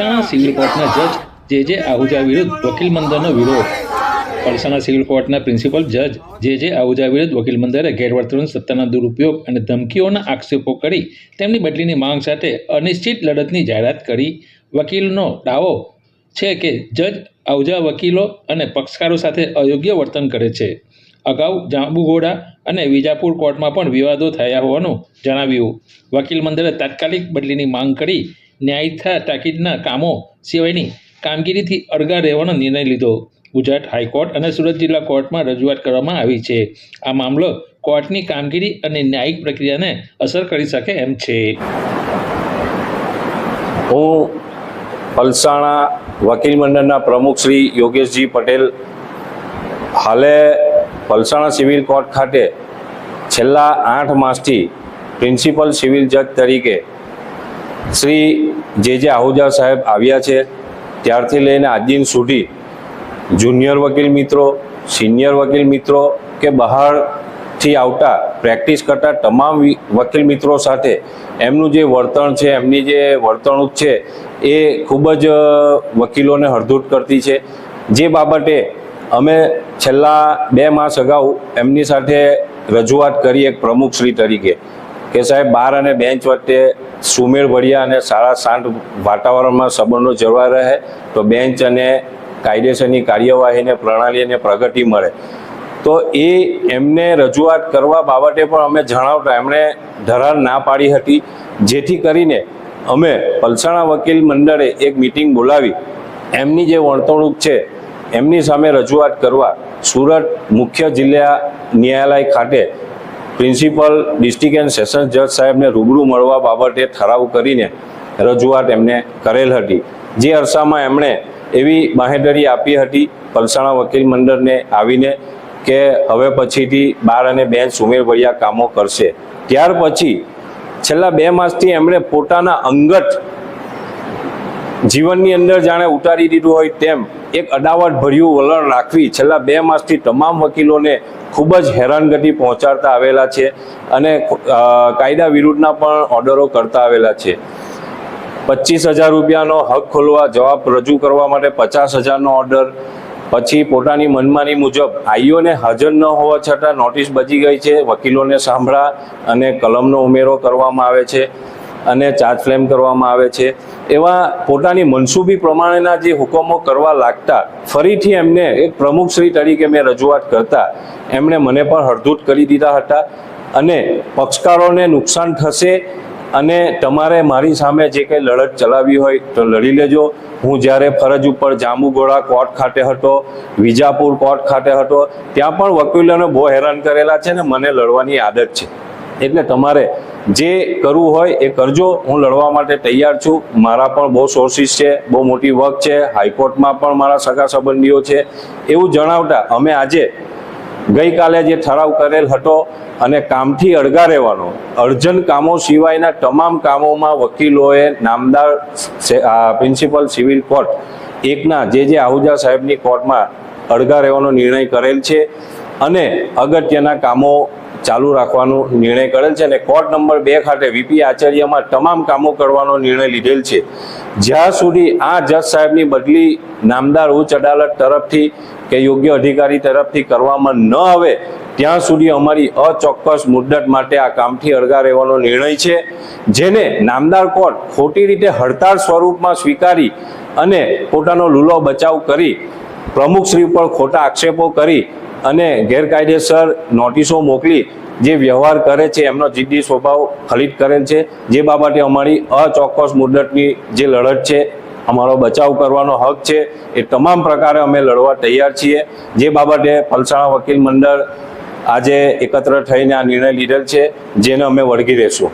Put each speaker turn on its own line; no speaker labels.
Palsana civil કોર્ટના જજ જે જે આહુજા વિરુદ્ધ વકીલ મંદરનો વિરોધ. પલસાણા સિવિલ કોર્ટના પ્રિન્સિપલ જજ જે જે આહુજા વિરુદ્ધ વકીલ મંદરે ગેરવર્તન સત્તાના દુરુપયોગ અને ધમકીઓના આક્ષેપો કરી તેમની બદલીની માંગ સાથે અનિશ્ચિત લડતની જાહેરાત કરી. વકીલનો દાવો છે કે જજ આહુજા વકીલો અને પક્ષકારો સાથે અયોગ્ય વર્તન કરે છે. અગાઉ જાંબુઘોડા અને વિજાપુર કોર્ટમાં પણ વિવાદો થયા હોવાનું જણાવ્યું. વકીલ મંદરે તાત્કાલિક બદલીની માંગ કરી ન્યાયિક તાકીદના કામો સિવાયની કામગીરીથી અળગા રહેવાનો નિર્ણય લીધો. ગુજરાત હાઈકોર્ટ અને સુરત જિલ્લા કોર્ટમાં રજૂઆત કરવામાં આવી છે. આ મામલો કોર્ટની કામગીરી અને ન્યાયિક પ્રક્રિયાને અસર કરી શકે એમ છે.
હું પલસાણા વકીલ મંડળના પ્રમુખ શ્રી યોગેશજી પટેલ હાલે પલસાણા સિવિલ કોર્ટ ખાતે છેલ્લા આઠ માસથી પ્રિન્સિપલ સિવિલ જજ તરીકે શ્રી જે જે આહુજા સાહેબ આવ્યા છે, ત્યારથી લઈને આજ સુધી જુનિયર વકીલ મિત્રો, સિનિયર વકીલ મિત્રો કે બહારથી આવતા, પ્રેક્ટિસ કરતા તમામ વકીલ મિત્રો સાથે એમનું જે વર્તણ છે, એમની જે વર્તણૂક છે, એ ખૂબ જ વકીલોને હળધૂટ કરતી છે. જે બાબતે અમે છેલ્લા બે માસ અગાઉ એમની સાથે રજૂઆત કરી એક પ્રમુખશ્રી તરીકે. કે સાહેબ, બાર અને બેન્ચ વચ્ચે સુમેળ ભર્યા અને સારા શાંત વાતાવરણમાં સંબંધો જળવાઈ રહે, તો બેન્ચ અને કાયદેસરની કાર્યવાહીને પ્રણાલીને પ્રગતિ મળે. તો એ એમને રજૂઆત કરવા બાબતે પણ અમે જણાવતા, એમણે ધરાર ના પાડી હતી. જેથી કરીને અમે પલસાણા વકીલ મંડળે એક મિટિંગ બોલાવી. એમની જે વર્તણૂક છે, એમની સામે રજૂઆત કરવા સુરત મુખ્ય જિલ્લા ન્યાયાલય ખાતે પ્રિન્સિપલ, ડિસ્ટ્રિક્ટ એન્ડ સેશન્સ જજ સાહેબને રૂબરૂ મળવા બાબતે ઠરાવ કરીને રજૂઆત એમને કરેલ હતી. જે અરસામાં એમણે એવી બાહેધરી આપી હતી પલસાણા વકીલ મંડળને આવીને કે હવે પછીથી બાર અને બેન્ચ ઉમેરભર્યા કામો કરશે. ત્યાર પછી છેલ્લા બે માસથી એમણે પોતાના અંગત જીવનની અંદર જાણે ઉતારી દીધું હોય તેમ એક અડાવટ ભર્યું વલણ રાખવી છેલ્લા બે માસથી તમામ વકીલોને ખૂબ જ હેરાનગતિ પહોંચાડતા આવેલા છે અને કાયદા વિરુદ્ધના પણ ઓર્ડરો કરતા આવેલા છે. પચીસ હજાર રૂપિયાનો હક ખોલવા જવાબ રજૂ કરવા માટે પચાસ હજારનો ઓર્ડર, પછી પોતાની મનમાની મુજબ આઈઓને હાજર ન હોવા છતાં નોટિસ બચી ગઈ છે, વકીલોને સાંભળા અને કલમનો ઉમેરો કરવામાં આવે છે. અને ચાર્જ ફ્લેમ કરવામાં આવે છે. એવા પોતાની મનસૂબી પ્રમાણેના જે હુકમો કરવા લાગતા, ફરીથી એમને એક પ્રમુખશ્રી તરીકે મેં રજૂઆત કરતા, એમણે મને પણ હળધૂત કરી દીધા હતા અને પક્ષકારોને નુકસાન થશે અને તમારે મારી સામે જે કંઈ લડત ચલાવી હોય તો લડી લેજો. હું જ્યારે ફરજ ઉપર જાંબુગોળા કોર્ટ ખાતે હતો, વિજાપુર કોર્ટ ખાતે હતો, ત્યાં પણ વકીલોને બહુ હેરાન કરેલા છે ને મને લડવાની આદત છે. એટલે તમારે જે કરવું હોય એ કરજો. હું લડવા માટે તૈયાર છું. મારા પણ બહુ સોર્સિસ છે, બહુ મોટી વર્ક છે. હાઈકોર્ટમાં પણ મારા સગા સંબંધીઓ છે. એવું જણાવતા અમે આજે ગઈકાલે જે ઠરાવ કરેલ હતો અને કામથી અળગા રહેવાનો, અર્જન કામો સિવાયના તમામ કામોમાં વકીલોએ નામદાર પ્રિન્સિપલ સિવિલ કોર્ટ એકના જે જે આહુજા સાહેબની કોર્ટમાં અળગા રહેવાનો નિર્ણય કરેલ છે. અને અગત્યના કામો ચાલુ રાખવાનો નિર્ણય કરેલ છે અને કોર્ટ નંબર બે ખાતે વીપી આચાર્યમાં તમામ કામો કરવાનો નિર્ણય લીધેલ છે. જ્યાં સુધી આ જજ સાહેબની બદલી નામદાર ઉચ્ચ અદાલત તરફથી કે યોગ્ય અધિકારી તરફથી કરવામાં ન આવે, ત્યાં સુધી અમારી અચોક્કસ મુદ્દત માટે આ કામથી અળગા રહેવાનો નિર્ણય છે, જેને નામદાર કોર્ટ ખોટી રીતે હડતાળ સ્વરૂપમાં સ્વીકારી અને પોતાનો લૂલો બચાવ કરી, પ્રમુખશ્રી ઉપર ખોટા આક્ષેપો કરી અને ગેરકાયદેસર નોટિસો મોકલી જે વ્યવહાર કરે છે, એમનો જિદ્દી સ્વભાવ ફલિત કરેલ છે. જે બાબતે અમારી અચોક્કસ મુદ્દતની જે લડત છે, અમારો બચાવ કરવાનો હક છે, એ તમામ પ્રકારે અમે લડવા તૈયાર છીએ. જે બાબતે પલસાણા વકીલ મંડળ આજે એકત્ર થઈને આ નિર્ણય લીધેલ છે, જેને અમે વળગી રહેશું